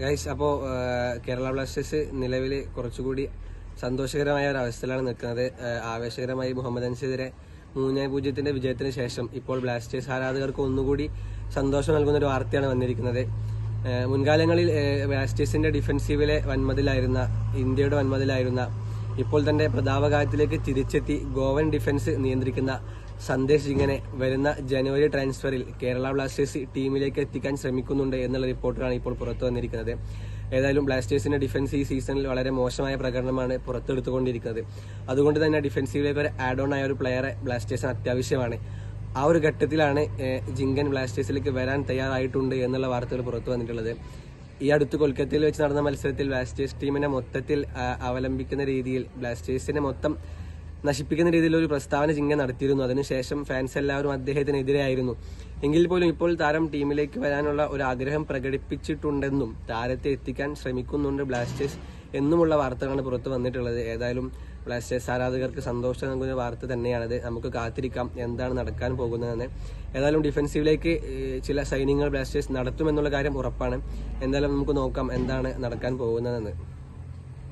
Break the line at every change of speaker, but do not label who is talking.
Guys അപ്പോൾ Kerala Blasters നിലവിൽ കുറച്ചുകൂടി സന്തോഷകരമായ ഒരു അവസ്ഥയിലാണ് നിൽക്കുന്നത്. ആവേശകരമായി മുഹമ്മദ് അൻസിനെതിരെ മൂന്നേ പൂജ്യത്തിന്റെ വിജയത്തിന് ശേഷം ഇപ്പോൾ ബ്ലാസ്റ്റേഴ്സ് ആരാധകർക്ക് ഒന്നുകൂടി സന്തോഷം നൽകുന്ന ഒരു വാർത്തയാണ് വന്നിരിക്കുന്നത്. മുൻകാലങ്ങളിൽ ബ്ലാസ്റ്റേഴ്സിന്റെ ഡിഫൻസീവിലെ വൻമതിലായിരുന്ന ഇന്ത്യയുടെ വൻമതിലായിരുന്ന ഇപ്പോൾ തന്റെ പ്രതാപകാലത്തിലേക്ക് തിരിച്ചെത്തി ഗോവൻ ഡിഫൻസ് നിയന്ത്രിക്കുന്ന സന്ദേശ് ഇങ്ങനെ വരുന്ന ജനുവരി ട്രാൻസ്ഫറിൽ കേരള ബ്ലാസ്റ്റേഴ്സ് ടീമിലേക്ക് എത്തിക്കാൻ ശ്രമിക്കുന്നുണ്ട് എന്നുള്ള റിപ്പോർട്ടുകളാണ് ഇപ്പോൾ പുറത്തു വന്നിരിക്കുന്നത്. ഏതായാലും ബ്ലാസ്റ്റേഴ്സിന്റെ ഡിഫൻസ് ഈ സീസണിൽ വളരെ മോശമായ പ്രകടനമാണ് പുറത്തെടുത്തുകൊണ്ടിരിക്കുന്നത്. അതുകൊണ്ട് തന്നെ ഡിഫൻസീവിലേക്ക് ഒരു ആഡ് ഓൺ ആയ ഒരു പ്ലെയറെ ബ്ലാസ്റ്റേഴ്സിന് അത്യാവശ്യമാണ്. ആ ഒരു ഘട്ടത്തിലാണ് ജിങ്കൻ ബ്ലാസ്റ്റേഴ്സിലേക്ക് വരാൻ തയ്യാറായിട്ടുണ്ട് എന്നുള്ള വാർത്തകൾ പുറത്തു വന്നിട്ടുള്ളത്. ഈ അടുത്ത് കൊൽക്കത്തയിൽ വെച്ച് നടന്ന മത്സരത്തിൽ ബ്ലാസ്റ്റേഴ്സ് ടീമിനെ മൊത്തത്തിൽ അവലംബിക്കുന്ന രീതിയിൽ ബ്ലാസ്റ്റേഴ്സിനെ മൊത്തം നശിപ്പിക്കുന്ന രീതിയിൽ ഒരു പ്രസ്താവന ചിങ്ങ നടത്തിയിരുന്നു. അതിനുശേഷം ഫാൻസ് എല്ലാവരും അദ്ദേഹത്തിനെതിരെയായിരുന്നു. എങ്കിൽ പോലും ഇപ്പോൾ താരം ടീമിലേക്ക് വരാനുള്ള ഒരു ആഗ്രഹം പ്രകടിപ്പിച്ചിട്ടുണ്ടെന്നും താരത്തെ എത്തിക്കാൻ ശ്രമിക്കുന്നുണ്ട് ബ്ലാസ്റ്റേഴ്സ് എന്നുമുള്ള വാർത്തകളാണ് പുറത്തു വന്നിട്ടുള്ളത്. ഏതായാലും ബ്ലാസ്റ്റേഴ്സ് ആരാധകർക്ക് സന്തോഷം നൽകുന്ന വാർത്ത തന്നെയാണത്. നമുക്ക് കാത്തിരിക്കാം എന്താണ് നടക്കാൻ പോകുന്നതെന്ന്. ഏതായാലും ഡിഫൻസീവിലേക്ക് ചില സൈനിങ്ങൾ ബ്ലാസ്റ്റേഴ്സ് നടത്തുമെന്നുള്ള കാര്യം ഉറപ്പാണ്. എന്തായാലും നമുക്ക് നോക്കാം എന്താണ് നടക്കാൻ പോകുന്നതെന്ന്.